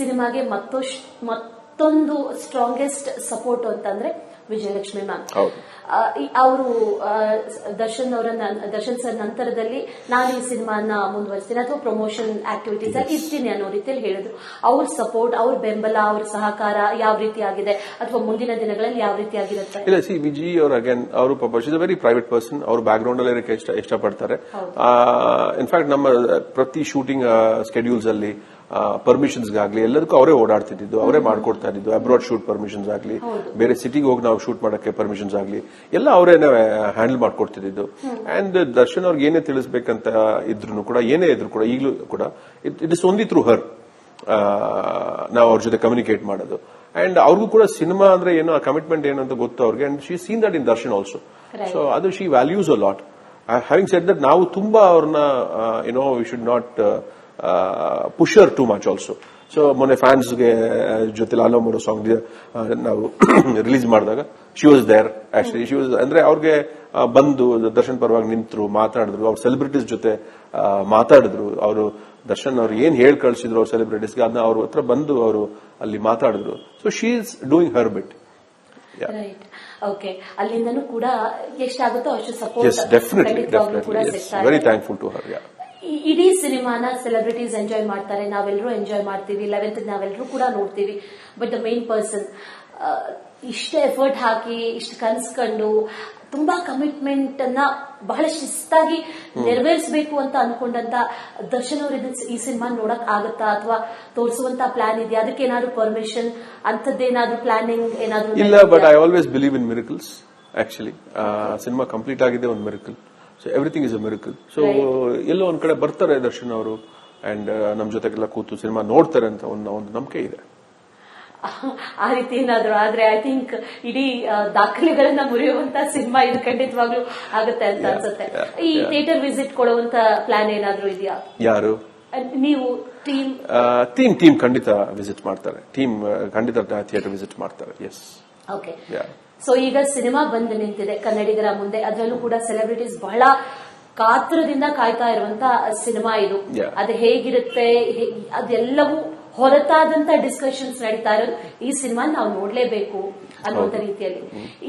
ಸಿನಿಮಾಗೆ ಮತ್ತೊಂದು strongest support ಅಂತಂದ್ರೆ ವಿಜಯಲಕ್ಷ್ಮಿ ಮ್ಯಾಮ್. ಅವರು ದರ್ಶನ್ ಅವರ ದರ್ಶನ್ ಸರ್ ನಂತರದಲ್ಲಿ ನಾನು ಈ ಸಿನಿಮಾನ ಮುಂದುವರಿಸ್ತೀನಿ ಅಥವಾ ಪ್ರಮೋಷನ್ ಆಕ್ಟಿವಿಟೀಸ್ ಅಲ್ಲಿ ಇರ್ತೀನಿ ಅನ್ನೋ ರೀತಿಯಲ್ಲಿ ಹೇಳಿದ್ರು. ಅವ್ರ ಸಪೋರ್ಟ್ ಅವ್ರ ಬೆಂಬಲ ಅವ್ರ ಸಹಕಾರ ಯಾವ ರೀತಿ ಆಗಿದೆ ಅಥವಾ ಮುಂದಿನ ದಿನಗಳಲ್ಲಿ ಯಾವ ರೀತಿ ಆಗಿರುತ್ತೆ? ಇಲ್ಲ ಸಿ ವಿಜಿ ಅವರು ಅಗೇನ್ ಅವರು ಪಾಪ is a very private person ಅವ್ರು ಬ್ಯಾಕ್ ಗ್ರೌಂಡ್ ಅಲ್ಲಿ ಇಷ್ಟ ಇಷ್ಟಪಡ್ತಾರೆ. ಇನ್ಫ್ಯಾಕ್ಟ್ ನಮ್ಮ ಪ್ರತಿ ಶೂಟಿಂಗ್ ಸ್ಕೆಡ್ಯೂಲ್ಸ್ ಅಲ್ಲಿ ಪರ್ಮಿಷನ್ಸ್ ಆಗ್ಲಿ ಎಲ್ಲದಕ್ಕೂ ಅವರೇ ಓಡಾಡ್ತಿದ್ದು ಅವರೇ ಮಾಡ್ಕೊಡ್ತಾ ಇದ್ದು ಅಬ್ರಾಡ್ ಶೂಟ್ ಪರ್ಮಿಷನ್ಸ್ ಆಗ್ಲಿ ಬೇರೆ ಸಿಟಿಗೆ ಹೋಗಿ ನಾವು ಶೂಟ್ ಮಾಡಕ್ಕೆ ಪರ್ಮಿಷನ್ಸ್ ಆಗ್ಲಿ ಎಲ್ಲ ಅವರೇನೆ ಹ್ಯಾಂಡಲ್ ಮಾಡ್ಕೊಡ್ತಿದ್ದು ಅಂಡ್ ದರ್ಶನ್ ಅವ್ರಿಗೆ ಏನೇ ತಿಳಿಸ್ಬೇಕಂತ ಇದ್ರು ಕೂಡ ಏನೇ ಇದ್ರು ಕೂಡ ಈಗಲೂ ಕೂಡ it is only through her ನಾವು ಅವ್ರ ಜೊತೆ ಕಮ್ಯುನಿಕೇಟ್ ಮಾಡೋದು. ಅಂಡ್ ಅವ್ರಿಗೂ ಕೂಡ ಸಿನಿಮಾ ಅಂದ್ರೆ ಏನು ಆ ಕಮಿಟ್ಮೆಂಟ್ ಏನು ಅಂತ ಗೊತ್ತು ಅವ್ರಿಗೆ. And she seen that in Darshan also. So ಅದು she values a lot having set that ನಾವು ತುಂಬಾ ಅವ್ರನ್ನ you know we should not push her too much also so ಮೊನ್ನೆ ಫ್ಯಾನ್ಸ್ಗೆ ಜೊತೆ ಲಾಲೋ ಮಾಡೋ ಸಾಂಗ್ ನಾವು ರಿಲೀಸ್ ಮಾಡಿದಾಗ she was there actually she was ಅಂದ್ರೆ ಅವ್ರಿಗೆ ಬಂದು ದರ್ಶನ್ ಪರವಾಗಿ ನಿಂತರು ಮಾತಾಡಿದ್ರು ಅವ್ರ ಸೆಲೆಬ್ರಿಟೀಸ್ ಜೊತೆ ಮಾತಾಡಿದ್ರು. ಅವರು ದರ್ಶನ್ ಅವ್ರು ಏನ್ ಹೇಳಿ ಕಳಿಸಿದ್ರು ಅವ್ರ ಸೆಲೆಬ್ರಿಟೀಸ್ಗೆ ಅದನ್ನ ಅವ್ರ ಹತ್ರ ಬಂದು ಅವರು ಅಲ್ಲಿ ಮಾತಾಡಿದ್ರು. So she is doing her bit okay ಅಲ್ಲಿಂದನೂ ಕೂಡ ಎಷ್ಟಾಗುತ್ತೋ ಅಷ್ಟು support very thankful to her yeah ಇಡೀ ಸಿನಿಮಾನ ಸೆಲೆಬ್ರಿಟೀಸ್ ಎಂಜಾಯ್ ಮಾಡ್ತಾರೆ. ನಾವೆಲ್ಲರೂ ಎಂಜಾಯ್ ಮಾಡ್ತೀವಿ. ಲೆವೆಂತ್ ನಾವೆಲ್ಲರೂ ಕೂಡ ನೋಡ್ತೀವಿ. ಬಟ್ ದ ಮೇನ್ ಪರ್ಸನ್ ಇಷ್ಟು ಎಫರ್ಟ್ ಹಾಕಿ ಇಷ್ಟು ಕನ್ಸ್ಕೊಂಡು ತುಂಬಾ ಕಮಿಟ್ಮೆಂಟ್ ಅನ್ನ ಬಹಳ ಶಿಸ್ತಾಗಿ ನೆರವೇರಿಸಬೇಕು ಅಂತ ಅನ್ಕೊಂಡಂತ ದರ್ಶನ್ ಅವರು ಈ ಸಿನಿಮಾ ನೋಡಕ್ ಆಗುತ್ತಾ ಅಥವಾ ತೋರಿಸುವಂತ ಪ್ಲಾನ್ ಇದೆಯಾ? ಅದಕ್ಕೆ ಏನಾದ್ರು ಪರ್ಮಿಷನ್ ಅಂತದ್ದೇನಾದ್ರೂ ಪ್ಲಾನಿಂಗ್ ಏನಾದ್ರು ಇಲ್ಲ but I always believe in miracles actually cinema complete ಆಗಿದೆ ಒಂದು miracle so everything is a miracle so ಎಲ್ಲೋ ಒಂದ್ ಕಡೆ ಬರ್ತಾರೆ ದರ್ಶನ್ ಅವರು ಅಂಡ್ ನಮ್ ಜೊತೆಗೆಲ್ಲ ಕೂತು ಸಿನಿಮಾ ನೋಡ್ತಾರೆ ಅಂತ ಒಂದು ಒಂದು ನಂಬಿಕೆ ಇದೆ. ಆ ರೀತಿ ಏನಾದ್ರು ಆದ್ರೆ ಐ ಥಿಂಕ್ ಇಡೀ ದಾಖಲೆಗಳನ್ನ ಮುರಿಯುವಂತ ಸಿನಿಮಾ ಇದು ಖಂಡಿತವಾಗ್ಲೂ ಆಗುತ್ತೆ ಅಂತ ಅನ್ಸುತ್ತೆ. ಈ. ಥಿಯೇಟರ್ ವಿಸಿಟ್ ಕೊಡುವಂತ ಪ್ಲಾನ್ ಏನಾದ್ರು ಇದೆಯಾ? ಯಾರು? ನೀವು ಟೀಮ್ ಟೀಮ್ ಟೀಮ್ ಖಂಡಿತ ವಿಸಿಟ್ ಮಾಡ್ತಾರೆ. ಟೀಮ್ ಖಂಡಿತ ಥಿಯೇಟರ್ ವಿಸಿಟ್ ಮಾಡ್ತಾರೆ. ಎಸ್ ಓಕೆ ಸೊ ಈಗ ಸಿನಿಮಾ ಬಂದು ನಿಂತಿದೆ ಕನ್ನಡಿಗರ ಮುಂದೆ. ಅದರಲ್ಲೂ ಕೂಡ ಸೆಲೆಬ್ರಿಟೀಸ್ ಬಹಳ ಕಾತರದಿಂದ ಕಾಯ್ತಾ ಇರುವಂತ ಸಿನಿಮಾ ಇದು. ಅದು ಹೇಗಿರುತ್ತೆ? ಅದೆಲ್ಲವೂ ಹೊರತಾದಂತ ಡಿಸ್ಕಷನ್ಸ್ ನಡೀತಾ ಇರೋದು. ಈ ಸಿನಿಮಾ ನಾವು ನೋಡ್ಲೇಬೇಕು ಅನ್ನುವಂತ ರೀತಿಯಲ್ಲಿ.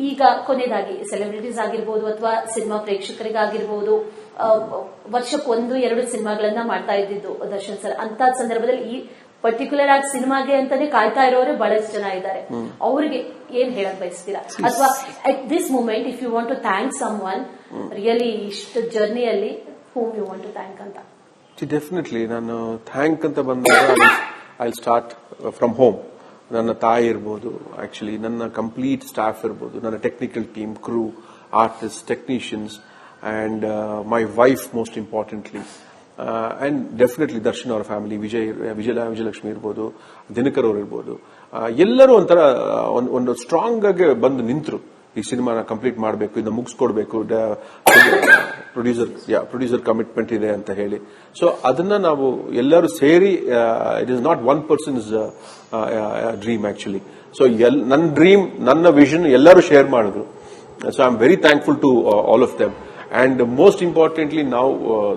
ಈಗ ಕೊನೆಯದಾಗಿ ಸೆಲೆಬ್ರಿಟೀಸ್ ಆಗಿರ್ಬೋದು ಅಥವಾ ಸಿನಿಮಾ ಪ್ರೇಕ್ಷಕರಿಗಾಗಿರ್ಬೋದು ವರ್ಷಕ್ಕೊಂದು ವರ್ಷಕ್ಕೆ ಒಂದು ಎರಡು ಸಿನಿಮಾಗಳನ್ನ ಮಾಡ್ತಾ ಇದ್ದಿದ್ದು ದರ್ಶನ್ ಸರ್. ಅಂತ ಸಂದರ್ಭದಲ್ಲಿ ಈ ಪರ್ಟಿಕ್ಯುಲರ್ ಆಗಿ ಸಿನಿಮಾಗೆ ಅಂತಾನೆ ಕಾಯ್ತಾ ಇರೋರೆ ಬಹಳಷ್ಟು ಜನ ಇದ್ದಾರೆ. ಅವರಿಗೆ ಏನ್ ಹೇಳಕ್ ಬಯಸ್ತೀರಾ? ಅಥವಾ at this moment if you want to thank someone really ಇಷ್ಟು ಜರ್ನಿಯಲ್ಲಿ whom you want to thank ಅಂತ. ಡೆಫಿನೆಟ್ಲಿ ನಾನು ಥ್ಯಾಂಕ್ ಅಂತ ಬಂದಾಗ ಐ ಸ್ಟಾರ್ಟ್ ಫ್ರಮ್ ಹೋಮ್ ನನ್ನ ತಾಯಿ ಇರ್ಬೋದು ಆಕ್ಚುಲಿ ನನ್ನ ಕಂಪ್ಲೀಟ್ ಸ್ಟಾಫ್ ಇರ್ಬೋದು ನನ್ನ technical team crew artist technicians and my wife most importantly and definitely Darshan ಅವರ ಫ್ಯಾಮಿಲಿ ವಿಜಯ್ ವಿಜಯ ವಿಜಯಲಕ್ಷ್ಮಿ ಇರ್ಬೋದು ದಿನಕರ್ ಅವರು ಇರ್ಬೋದು. ಆ, ಎಲ್ಲರೂ ಒಂಥರ ಒಂದು ಒಂದ್- ಸ್ಟ್ರಾಂಗ್ ಆಗಿ ಬಂದು ನಿಂತರು. ಈ ಸಿನಿಮಾನ ಕಂಪ್ಲೀಟ್ ಮಾಡಬೇಕು ಇದನ್ನ ಮುಗಿಸ್ಕೊಡ್ಬೇಕು ಪ್ರೊಡ್ಯೂಸರ್ ಪ್ರೊಡ್ಯೂಸರ್ ಕಮಿಟ್ಮೆಂಟ್ ಇದೆ ಅಂತ ಹೇಳಿ. ಸೊ ಅದನ್ನ ನಾವು ಎಲ್ಲರೂ ಸೇರಿ it is not one person's dream actually so ನನ್ನ ಡ್ರೀಮ್ ನನ್ನ ವಿಷನ್ ಎಲ್ಲರೂ ಶೇರ್ ಮಾಡಿದ್ರು. So I am very thankful to all of them and most importantly ನಾವು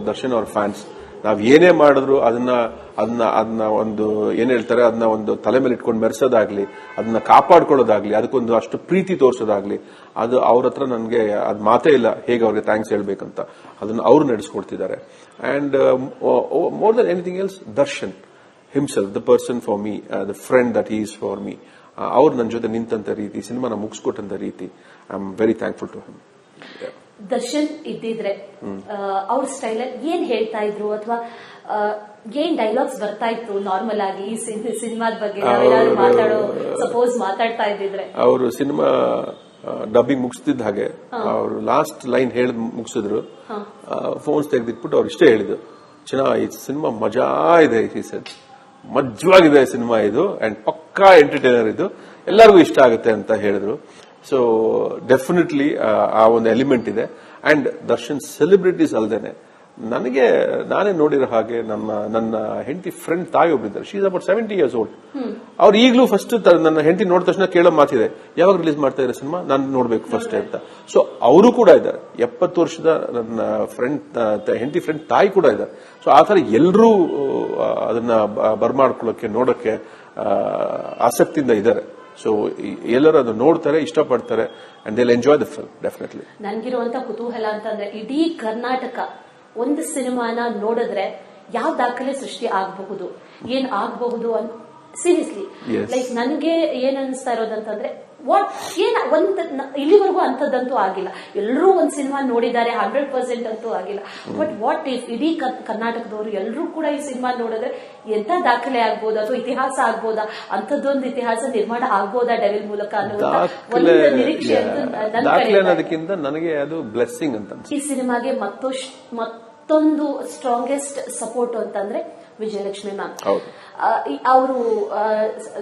ದರ್ಶನ್ ಅವರ್ ಫ್ಯಾನ್ಸ್ ನಾವು ಏನೇ ಮಾಡಿದ್ರು ಅದನ್ನ ಅದನ್ನ ಅದನ್ನ ಒಂದು, ಏನ್ ಹೇಳ್ತಾರೆ, ಅದನ್ನ ಒಂದು ತಲೆ ಮೇಲೆ ಇಟ್ಕೊಂಡು ಮೆರೆಸೋದಾಗ್ಲಿ, ಅದನ್ನ ಕಾಪಾಡ್ಕೊಳ್ಳೋದಾಗ್ಲಿ, ಅದಕ್ಕೊಂದು ಅಷ್ಟು ಪ್ರೀತಿ ತೋರಿಸೋದಾಗ್ಲಿ, ಅದು ಅವ್ರ ಹತ್ರ ನನಗೆ, ಅದು ಮಾತೇ ಇಲ್ಲ ಹೇಗೆ ಅವ್ರಿಗೆ ಥ್ಯಾಂಕ್ಸ್ ಹೇಳ್ಬೇಕಂತ. ಅದನ್ನ ಅವ್ರು ನಡೆಸ್ಕೊಡ್ತಿದ್ದಾರೆ. And more than anything else Darshan himself the person for me the friend that is for me ಅವ್ರು ನನ್ನ ಜೊತೆ ನಿಂತಂತ ರೀತಿ ಸಿನಿಮಾನ ಮುಗಿಸ್ಕೊಟ್ಟಂತ ರೀತಿ I am very thankful to him Darshan ಇದ್ದಿದ್ರೆ ಅವ್ರ ಸ್ಟೈಲ್ ಏನ್ ಹೇಳ್ತಾ ಇದ್ರು ಅಥವಾ ಏನ್ ಡೈಲಾಗ್ಸ್ ಬರ್ತಾ ಇತ್ತು ನಾರ್ಮಲ್ ಆಗಿ ಈ ಸಿನಿಮಾದ ಬಗ್ಗೆ ಮಾತಾಡೋ ಸಪೋಸ್ ಮಾತಾಡ್ತಾ ಇದ್ದಿದ್ರೆ? ಅವರು ಸಿನಿಮಾ ಡಬ್ಬಿಂಗ್ ಮುಗಿಸ್ತಿದ್ದ ಹಾಗೆ ಅವರು ಲಾಸ್ಟ್ ಲೈನ್ ಹೇಳಿ ಮುಗಿಸಿದ್ರು. ಫೋನ್ಸ್ ತೆಗೆದಿಟ್ಬಿಟ್ಟು ಅವ್ರು ಇಷ್ಟೇ ಹೇಳಿದ್ರು ಚೆನ್ನಾಗಿ ಸಿನಿಮಾ ಮಜಾ ಇದೆ ಈ ಸೆಟ್ ಮಜ್ವಾಗಿದೆ ಸಿನಿಮಾ ಇದು ಅಂಡ್ ಪಕ್ಕಾ ಎಂಟರ್ಟೈನರ್ ಇದು. ಎಲ್ಲರಿಗೂ ಇಷ್ಟ ಆಗುತ್ತೆ ಅಂತ ಹೇಳಿದ್ರು. ಸೊ ಡೆಫಿನೆಟ್ಲಿ ಆ ಒಂದು ಎಲಿಮೆಂಟ್ ಇದೆ. ಅಂಡ್ ದರ್ಶನ್ ಸೆಲೆಬ್ರಿಟೀಸ್ ಅಲ್ಲದೇನೆ ನನಗೆ ನಾನೇ ನೋಡಿರೋ ಹಾಗೆ ನಮ್ಮ ನನ್ನ ಹೆಂಡತಿ ಫ್ರೆಂಡ್ ತಾಯಿ ಒಬ್ಬರಿದ್ದಾರೆ she's about seventy years old ಅವ್ರು ಈಗಲೂ ಫಸ್ಟ್ ನನ್ನ ಹೆಂಡತಿ ನೋಡಿದ ತಕ್ಷಣ ಕೇಳೋ ಮಾತಿದೆ. ಯಾವಾಗ ರಿಲೀಸ್ ಮಾಡ್ತಾ ಇದ್ದಾರೆ ಸಿನಿಮಾ ನಾನು ನೋಡ್ಬೇಕು ಫಸ್ಟ್ ಅಂತ. ಸೊ ಅವರು ಕೂಡ ಇದ್ದಾರೆ. ಎಪ್ಪತ್ತು ವರ್ಷದ ನನ್ನ ಫ್ರೆಂಡ್ ಹೆಂಡತಿ ಫ್ರೆಂಡ್ ತಾಯಿ ಕೂಡ ಇದ್ದಾರೆ. ಸೊ ಆ ಥರ ಎಲ್ಲರೂ ಅದನ್ನ ಬರ್ಮಾಡ್ಕೊಳ್ಳೋಕೆ ನೋಡೋಕೆ ಆಸಕ್ತಿಯಿಂದ ಇದ್ದಾರೆ. ಸೊ ಎಲ್ಲರೂ ಅದು ನೋಡ್ತಾರೆ ಇಷ್ಟಪಡ್ತಾರೆ and they'll enjoy the film definitely ನನ್ಗಿರುವಂತ ಕುತೂಹಲ ಅಂತಂದ್ರೆ ಇಡೀ ಕರ್ನಾಟಕ ಒಂದು ಸಿನಿಮಾನ ನೋಡಿದ್ರೆ ಯಾವ ದಾಖಲೆ ಸೃಷ್ಟಿ ಆಗಬಹುದು? ಏನ್ ಆಗಬಹುದು ಅಂತ ಸೀರಿಯಸ್ಲಿ ಲೈಕ್ ನನಗೆ ಏನ್ ಅನಿಸ್ತಾ ಇರೋದಂತಂದ್ರೆ ವಾಟ್ ಏನ ಒಂದ್ ಇಲ್ಲಿವರೆಗೂ ಅಂಥದ್ದಂತೂ ಆಗಿಲ್ಲ. ಎಲ್ಲರೂ ಒಂದ್ ಸಿನಿಮಾ ನೋಡಿದ್ದಾರೆ ಹಂಡ್ರೆಡ್ ಪರ್ಸೆಂಟ್ ಅಂತೂ ಆಗಿಲ್ಲ. ಬಟ್ ವಾಟ್ ಇಫ್ ಇಡೀ ಕರ್ನಾಟಕದವರು ಎಲ್ಲರೂ ಕೂಡ ಈ ಸಿನಿಮಾ ನೋಡಿದ್ರೆ ಎಂತ ದಾಖಲೆ ಆಗ್ಬೋದು ಅಥವಾ ಇತಿಹಾಸ ಆಗ್ಬೋದಾ? ಅಂಥದ್ದೊಂದು ಇತಿಹಾಸ ನಿರ್ಮಾಣ ಆಗ್ಬೋದಾ ಡೆವಿಲ್ ಮೂಲಕ ಒಂದು ನಿರೀಕ್ಷೆ. ಅನ್ನೋದಕ್ಕಿಂತ ನನಗೆ ಅದು ಬ್ಲೆಸ್ಸಿಂಗ್ ಅಂತ ಈ ಸಿನಿಮಾಗೆ ಮತ್ತೊಂದು ಸ್ಟ್ರಾಂಗೆಸ್ಟ್ ಸಪೋರ್ಟ್ ಅಂತಂದ್ರೆ ವಿಜಯಲಕ್ಷ್ಮಿ ಮ್ಯಾಮ್. ಅವರು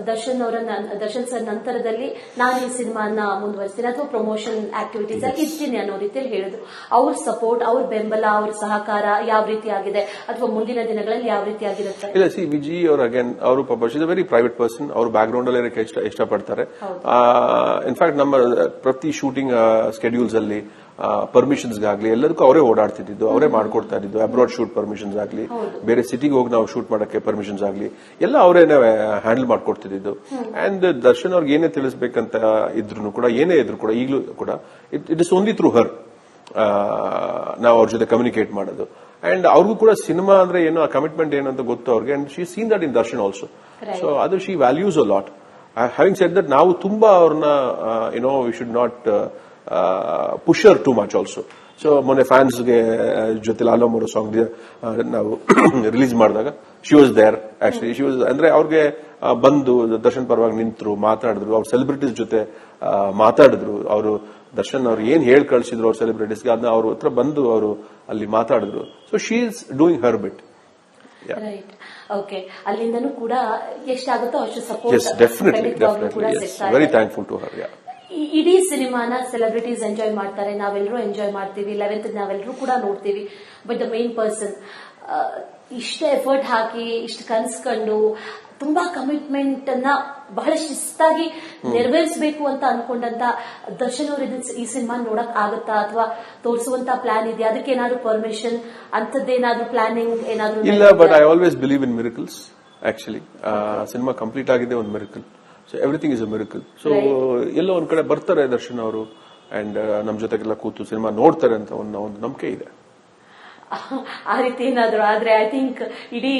ದರ್ಶನ್ ಅವರ ದರ್ಶನ್ ಸರ್ ನಂತರದಲ್ಲಿ ನಾನು ಈ ಸಿನಿಮಾನ ಮುಂದುವರಿಸ್ತೀನಿ ಅಥವಾ ಪ್ರಮೋಷನ್ ಆಕ್ಟಿವಿಟೀಸ್ ಅಲ್ಲಿ ಇರ್ತೀನಿ ಅನ್ನೋ ರೀತಿಯಲ್ಲಿ ಹೇಳಿದ್ರು. ಅವ್ರ ಸಪೋರ್ಟ್ ಅವ್ರ ಬೆಂಬಲ ಅವ್ರ ಸಹಕಾರ ಯಾವ ರೀತಿ ಆಗಿದೆ ಅಥವಾ ಮುಂದಿನ ದಿನಗಳಲ್ಲಿ ಯಾವ ರೀತಿ ಆಗಿರುತ್ತೆ ಇಲ್ಲ ಸಿ ವಿಜಿ ಅವರು ಅಗೇನ್ ಅವರು ಪಾಪ ಇಸ್ ವೆರಿ ಪ್ರೈವೇಟ್ ಪರ್ಸನ್ ಅವ್ರ ಬ್ಯಾಕ್ ಗ್ರೌಂಡ್ ಅಲ್ಲಿ ಇಷ್ಟ ಇಷ್ಟಪಡ್ತಾರೆ. ಇನ್ಫ್ಯಾಕ್ಟ್ ನಮ್ಮ ಪ್ರತಿ ಶೂಟಿಂಗ್ ಸ್ಕೆಡ್ಯೂಲ್ಸ್ ಅಲ್ಲಿ ಪರ್ಮಿಷನ್ಸ್ ಆಗಲಿ ಎಲ್ಲದಕ್ಕೂ ಅವರೇ ಓಡಾಡ್ತಿದ್ದು ಅವರೇ ಮಾಡ್ಕೊಡ್ತಾ ಇದ್ದು ಅಬ್ರಾಡ್ ಶೂಟ್ ಪರ್ಮಿಷನ್ಸ್ ಆಗಲಿ ಬೇರೆ ಸಿಟಿಗೆ ಹೋಗಿ ನಾವು ಶೂಟ್ ಮಾಡಕ್ಕೆ ಪರ್ಮಿಷನ್ಸ್ ಆಗಲಿ ಎಲ್ಲ ಅವರೇನೆ ಹ್ಯಾಂಡಲ್ ಮಾಡ್ಕೊಡ್ತಿದ್ದು ಅಂಡ್ ದರ್ಶನ್ ಅವ್ರಿಗೆ ಏನೇ ತಿಳಿಸ್ಬೇಕಂತ ಇದ್ರು ಕೂಡ ಏನೇ ಇದ್ರು ಕೂಡ ಈಗಲೂ ಕೂಡ it is only through her ನಾವು ಅವ್ರ ಜೊತೆ ಕಮ್ಯುನಿಕೇಟ್ ಮಾಡೋದು. ಅಂಡ್ ಅವ್ರಿಗೂ ಕೂಡ ಸಿನಿಮಾ ಅಂದ್ರೆ ಏನು ಆ ಕಮಿಟ್ಮೆಂಟ್ ಏನು ಅಂತ ಗೊತ್ತು ಅವ್ರಿಗೆ and she seen that in Darshan also so ಅದು she values a lot having set that ನಾವು ತುಂಬಾ ಅವ್ರನ್ನ you know we should not push her too much also so ಮೊನ್ನೆ ಫ್ಯಾನ್ಸ್ಗೆ ಜೊತೆ ಲಾಲೋ ಮರೋ ಸಾಂಗ್ ನಾವು ರಿಲೀಸ್ ಮಾಡಿದಾಗ she was there actually she was ಅಂದ್ರೆ ಅವ್ರಿಗೆ ಬಂದು ದರ್ಶನ್ ಪರವಾಗಿ ನಿಂತರು ಮಾತಾಡಿದ್ರು ಅವ್ರ ಸೆಲೆಬ್ರಿಟೀಸ್ ಜೊತೆ ಮಾತಾಡಿದ್ರು. ಅವರು ದರ್ಶನ್ ಅವ್ರು ಏನ್ ಹೇಳಿ ಕಳಿಸಿದ್ರು ಅವ್ರ ಸೆಲೆಬ್ರಿಟೀಸ್ಗೆ ಅದನ್ನ ಅವ್ರ ಹತ್ರ ಬಂದು ಅವರು ಅಲ್ಲಿ ಮಾತಾಡಿದ್ರು. So she is doing her bit okay ಅಲ್ಲಿಂದನೂ ಕೂಡ ಎಷ್ಟಾಗುತ್ತೋ ಅಷ್ಟು support very thankful to her yeah ಇಡೀ ಸಿನಿಮಾನ ಸೆಲೆಬ್ರಿಟೀಸ್ ಎಂಜಾಯ್ ಮಾಡ್ತಾರೆ. ನಾವೆಲ್ಲರೂ ಎಂಜಾಯ್ ಮಾಡ್ತೀವಿ. ಲೆವೆಂತ್ ನಾವೆಲ್ಲರೂ ಕೂಡ ನೋಡ್ತೀವಿ. ಬಟ್ ದ ಮೇನ್ ಪರ್ಸನ್ ಇಷ್ಟ ಎಫರ್ಟ್ ಹಾಕಿ ಇಷ್ಟು ಕನ್ಸ್ಕೊಂಡು ತುಂಬಾ ಕಮಿಟ್ಮೆಂಟ್ ಅನ್ನ ಬಹಳ ಶಿಸ್ತಾಗಿ ನೆರವೇರಿಸಬೇಕು ಅಂತ ಅನ್ಕೊಂಡಂತ ದರ್ಶನ್ ಅವರು ಈ ಸಿನಿಮಾ ನೋಡಕ್ ಆಗುತ್ತಾ ಅಥವಾ ತೋರಿಸುವಂತ ಪ್ಲಾನ್ ಇದೆ ಅದಕ್ಕೆ ಏನಾದ್ರು ಪರ್ಮಿಷನ್ ಅಂತದ್ದೇನಾದ್ರೂ ಪ್ಲಾನಿಂಗ್ ಏನಾದ್ರು ಇಲ್ಲ but I always believe in miracles actually cinema complete ಆಗಿದೆ ಒಂದು miracle so everything is a miracle so ಎಲ್ಲೋ ಒಂದ್ ಕಡೆ ಬರ್ತಾರೆ ದರ್ಶನ್ ಅವರು ಅಂಡ್ ನಮ್ ಜೊತೆಗೆಲ್ಲ ಕೂತು ಸಿನಿಮಾ ನೋಡ್ತಾರೆ ಅಂತ ಒಂದು ಒಂದು ನಂಬಿಕೆ ಇದೆ. ಆ ರೀತಿ ಏನಾದ್ರು ಆದ್ರೆ ಐ ಥಿಂಕ್ ಇಡೀ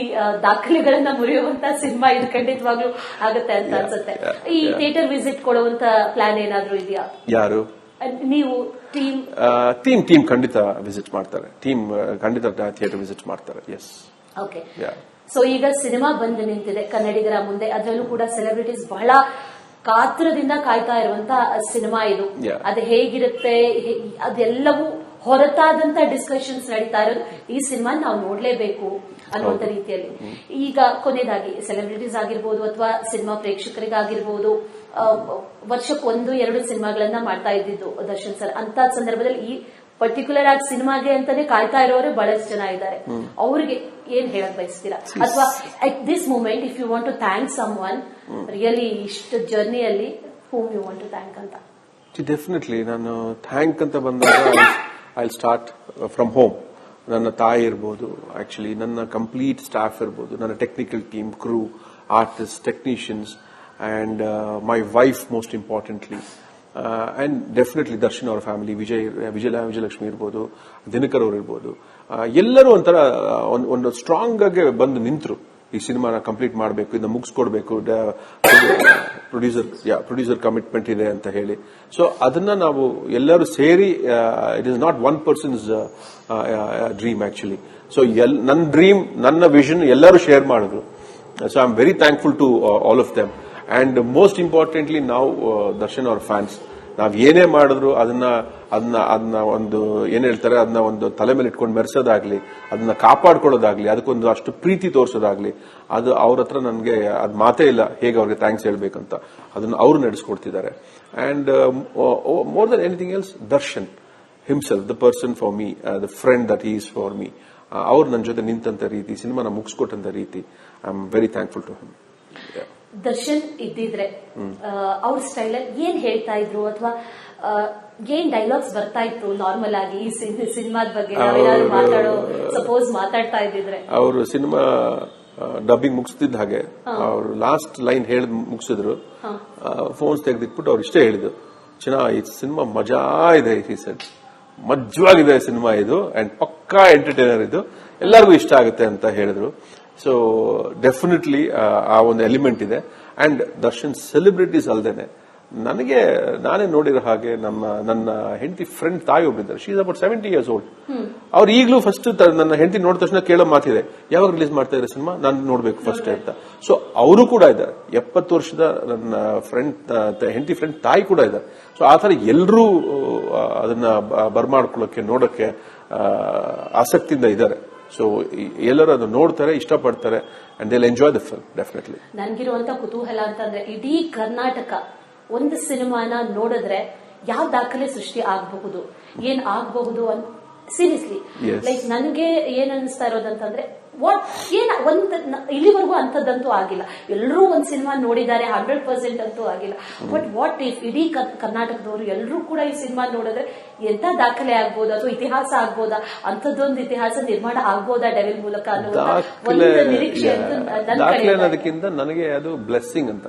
ದಾಖಲೆಗಳನ್ನ ಮುರಿಯುವಂತ ಸಿನಿಮಾ ಇದು ಖಂಡಿತವಾಗ್ಲೂ ಆಗುತ್ತೆ ಅಂತ ಅನ್ಸುತ್ತೆ. ಈ ಥಿಯೇಟರ್ ವಿಸಿಟ್ ಕೊಡುವಂತ ಪ್ಲಾನ್ ಏನಾದ್ರು ಇದೆಯಾ? ಯಾರು? ನೀವು ಟೀಮ್ ಟೀಮ್ ಟೀಮ್ ಖಂಡಿತ ವಿಸಿಟ್ ಮಾಡ್ತಾರೆ. ಟೀಮ್ ಖಂಡಿತ ಥಿಯೇಟರ್ ವಿಸಿಟ್ ಮಾಡ್ತಾರೆ. ಎಸ್ ಓಕೆ ಸೊ ಈಗ ಸಿನಿಮಾ ಬಂದು ನಿಂತಿದೆ. ಕನ್ನಡಿಗರ ಮುಂದೆ. ಅದರಲ್ಲೂ ಕೂಡ ಸೆಲೆಬ್ರಿಟೀಸ್ ಬಹಳ ಕಾತುರದಿಂದ ಕಾಯ್ತಾ ಇರುವಂತ ಸಿನಿಮಾ ಇದು. ಅದ್ ಹೇಗಿರುತ್ತೆ? ಅದೆಲ್ಲವೂ ಹೊರತಾದಂತ ಡಿಸ್ಕಷನ್ಸ್ ನಡೀತಾ ಇರೋದು ಈ ಸಿನಿಮಾ ನಾವು ನೋಡ್ಲೇಬೇಕು ಅನ್ನುವಂತ ರೀತಿಯಲ್ಲಿ. ಈಗ ಕೊನೆಯದಾಗಿ ಸೆಲೆಬ್ರಿಟೀಸ್ ಆಗಿರ್ಬೋದು ಅಥವಾ ಸಿನಿಮಾ ಪ್ರೇಕ್ಷಕರಿಗಾಗಿರ್ಬೋದು ವರ್ಷಕ್ಕೆ ಒಂದು ಎರಡು ಸಿನಿಮಾಗಳನ್ನ ಮಾಡ್ತಾ ಇದ್ದಿದ್ದು ದರ್ಶನ್ ಸರ್. ಅಂತ ಸಂದರ್ಭದಲ್ಲಿ ಈ ಪರ್ಟಿಕ್ಯುಲರ್ ಆಗಿ ಸಿನಿಮಾಗೆ ಅಂತಾನೆ ಕಾಯ್ತಾ ಇರೋರು ಬಹಳಷ್ಟು ಜನ ಇದ್ದಾರೆ. ಅವ್ರಿಗೆ ಏನ್ ಹೇಳಕ್ ಬಯಸ್ತೀರಾ ಅಥವಾ at this moment if you want to thank someone really ಇಷ್ಟು ಜರ್ನಿಯಲ್ಲಿ whom you want to thank ಅಂತ. ಡೆಫಿನೆಟ್ಲಿ ನಾನು ಥ್ಯಾಂಕ್ ಅಂತ ಬಂದಾಗ ಐ ಸ್ಟಾರ್ಟ್ ಫ್ರಮ್ ಹೋಮ್ ನನ್ನ ತಾಯಿ ಇರ್ಬೋದು ಆಕ್ಚುಲಿ ನನ್ನ ಕಂಪ್ಲೀಟ್ ಸ್ಟಾಫ್ ಇರ್ಬೋದು ನನ್ನ technical team crew artist technicians and my wife most importantly and definitely Darshan ಅವರ ಫ್ಯಾಮಿಲಿ ವಿಜಯ್ ವಿಜಯ ವಿಜಯಲಕ್ಷ್ಮಿ ಇರ್ಬೋದು ದಿನಕರ್ ಅವರು ಇರ್ಬೋದು. ಎಲ್ಲರೂ ಒಂಥರ ಆ, ಒಂದು ಸ್ಟ್ರಾಂಗ್ ಆಗಿ ಬಂದು ನಿಂತರು. ಈ ಸಿನಿಮಾನ ಕಂಪ್ಲೀಟ್ ಮಾಡಬೇಕು ಇದನ್ನ ಮುಗಿಸ್ಕೊಡ್ಬೇಕು ಪ್ರೊಡ್ಯೂಸರ್ ಪ್ರೊಡ್ಯೂಸರ್ ಕಮಿಟ್ಮೆಂಟ್ ಇದೆ ಅಂತ ಹೇಳಿ. ಸೊ ಅದನ್ನ ನಾವು ಎಲ್ಲರೂ ಸೇರಿ it is not one person's dream actually so L ನನ್ನ ಡ್ರೀಮ್ ನನ್ನ ವಿಷನ್ ಎಲ್ಲರೂ ಶೇರ್ ಮಾಡಿದ್ರು. So I am very thankful to all of them and most importantly ನಾವು ದರ್ಶನ್ ಅವರ್ ಫ್ಯಾನ್ಸ್ ನಾವು ಏನೇ ಮಾಡಿದ್ರು ಅದನ್ನ ಅದನ್ನ ಅದನ್ನ ಒಂದು, ಏನ್ ಹೇಳ್ತಾರೆ, ಅದನ್ನ ಒಂದು ತಲೆ ಮೇಲೆ ಇಟ್ಕೊಂಡು ಮೆರೆಸೋದಾಗ್ಲಿ, ಅದನ್ನ ಕಾಪಾಡ್ಕೊಳ್ಳೋದಾಗ್ಲಿ, ಅದಕ್ಕೊಂದು ಅಷ್ಟು ಪ್ರೀತಿ ತೋರಿಸೋದಾಗ್ಲಿ, ಅದು ಅವ್ರ ಹತ್ರ ನನಗೆ ಅದು ಮಾತೇ ಇಲ್ಲ, ಹೇಗೆ ಅವ್ರಿಗೆ ಥ್ಯಾಂಕ್ಸ್ ಹೇಳ್ಬೇಕಂತ. ಅದನ್ನ ಅವರು ನಡೆಸ್ಕೊಡ್ತಿದ್ದಾರೆ. And more than anything else Darshan himself the person for me the friend that is for me ಅವ್ರು ನನ್ನ ಜೊತೆ ನಿಂತಂತ ರೀತಿ ಸಿನಿಮಾನ ಮುಗಿಸ್ಕೊಟ್ಟಂತ ರೀತಿ I am very thankful to him Darshan ಇದ್ದಿದ್ರೆ ಅವ್ರ ಸ್ಟೈಲ್ ಏನ್ ಹೇಳ್ತಾ ಇದ್ರು ಅಥವಾ ಏನ್ ಡೈಲಾಗ್ಸ್ ಬರ್ತಾ ಇತ್ತು ನಾರ್ಮಲ್ ಆಗಿ ಈ ಸಿನಿಮಾದ ಬಗ್ಗೆ ಮಾತಾಡೋ ಸಪೋಸ್ ಮಾತಾಡ್ತಾ ಇದ್ದಿದ್ರೆ? ಅವರು ಸಿನಿಮಾ ಡಬ್ಬಿಂಗ್ ಮುಗಿಸ್ತಿದ್ದ ಹಾಗೆ ಅವರು ಲಾಸ್ಟ್ ಲೈನ್ ಹೇಳಿದ್ ಮುಗಿಸಿದ್ರು. ಫೋನ್ಸ್ ತೆಗೆದಿಟ್ಬಿಟ್ಟು ಅವ್ರು ಇಷ್ಟೇ ಹೇಳಿದ್ರು. ಚೆನ್ನಾ ಈ ಸಿನಿಮಾ ಮಜಾ ಇದೆ ಈ ಸೆಟ್ ಮಜ್ವಾಗಿದೆ ಸಿನಿಮಾ ಇದು ಅಂಡ್ ಪಕ್ಕಾ ಎಂಟರ್ಟೈನರ್ ಇದು. ಎಲ್ಲರಿಗೂ ಇಷ್ಟ ಆಗುತ್ತೆ ಅಂತ ಹೇಳಿದ್ರು. ಸೊ ಡೆಫಿನೆಟ್ಲಿ ಆ ಒಂದು ಎಲಿಮೆಂಟ್ ಇದೆ. ಅಂಡ್ ದರ್ಶನ್ ಸೆಲೆಬ್ರಿಟೀಸ್ ಅಲ್ದೇನೆ ನನಗೆ ನಾನೇ ನೋಡಿರೋ ಹಾಗೆ ನಮ್ಮ ನನ್ನ ಹೆಂಡತಿ ಫ್ರೆಂಡ್ ತಾಯಿ ಒಬ್ಬಿದ್ದಾರೆ she's about seventy years old ಅವ್ರು ಈಗಲೂ ಫಸ್ಟ್ ನನ್ನ ಹೆಂಡತಿ ನೋಡಿದ ತಕ್ಷಣ ಕೇಳೋ ಮಾತಿದೆ. ಯಾವಾಗ ರಿಲೀಸ್ ಮಾಡ್ತಾ ಇದ್ದಾರೆ ಸಿನಿಮಾ ನಾನು ನೋಡ್ಬೇಕು ಫಸ್ಟ್ ಅಂತ. ಸೊ ಅವರು ಕೂಡ ಇದ್ದಾರೆ. ಎಪ್ಪತ್ತು ವರ್ಷದ ನನ್ನ ಫ್ರೆಂಡ್ ಹೆಂಡತಿ ಫ್ರೆಂಡ್ ತಾಯಿ ಕೂಡ ಇದ್ದಾರೆ. ಸೊ ಆ ಥರ ಎಲ್ಲರೂ ಅದನ್ನ ಬರ್ಮಾಡ್ಕೊಳ್ಳೋಕೆ ನೋಡೋಕೆ ಆಸಕ್ತಿಯಿಂದ ಇದ್ದಾರೆ. ಸೊ ಎಲ್ಲರೂ ಅದನ್ನ ನೋಡ್ತಾರೆ ಇಷ್ಟಪಡ್ತಾರೆ and they'll enjoy the film definitely ನನ್ಗಿರುವಂತ ಕುತೂಹಲ ಅಂತಂದ್ರೆ ಇಡೀ ಕರ್ನಾಟಕ ಒಂದು ಸಿನಿಮಾನ ನೋಡಿದ್ರೆ ಯಾವ ದಾಖಲೆ ಸೃಷ್ಟಿ ಆಗಬಹುದು? ಏನ್ ಆಗಬಹುದು ಅಂತ ಸೀರಿಯಸ್ಲಿ ಲೈಕ್ ನನಗೆ ಏನ್ ಅನಿಸ್ತಾ ಇರೋದಂತಂದ್ರೆ ವಾಟ್ ಏನ್ ಒಂದ್ ಇಲ್ಲಿವರೆಗೂ ಅಂಥದ್ದಂತೂ ಆಗಿಲ್ಲ. ಎಲ್ಲರೂ ಒಂದ್ ಸಿನಿಮಾ ನೋಡಿದ್ದಾರೆ ಹಂಡ್ರೆಡ್ ಪರ್ಸೆಂಟ್ ಅಂತೂ ಆಗಿಲ್ಲ. ಬಟ್ ವಾಟ್ ಇಫ್ ಇಡೀ ಕರ್- ಕರ್ನಾಟಕದವರು ಎಲ್ಲರೂ ಕೂಡ ಈ ಸಿನಿಮಾ ನೋಡಿದ್ರೆ ಎಂತ ದಾಖಲೆ ಆಗ್ಬೋದು ಅಥವಾ ಇತಿಹಾಸ ಆಗ್ಬೋದಾ? ಅಂತದೊಂದು ಇತಿಹಾಸ ನಿರ್ಮಾಣ ಆಗ್ಬೋದಾ ಡೆವಿಲ್ ಮೂಲಕ ಅನ್ನೋ ಒಂದು ನಿರೀಕ್ಷೆ ಅಂತ. ಅನ್ನೋದಕ್ಕಿಂತ ನನಗೆ ಅದು ಬ್ಲೆಸ್ಸಿಂಗ್ ಅಂತ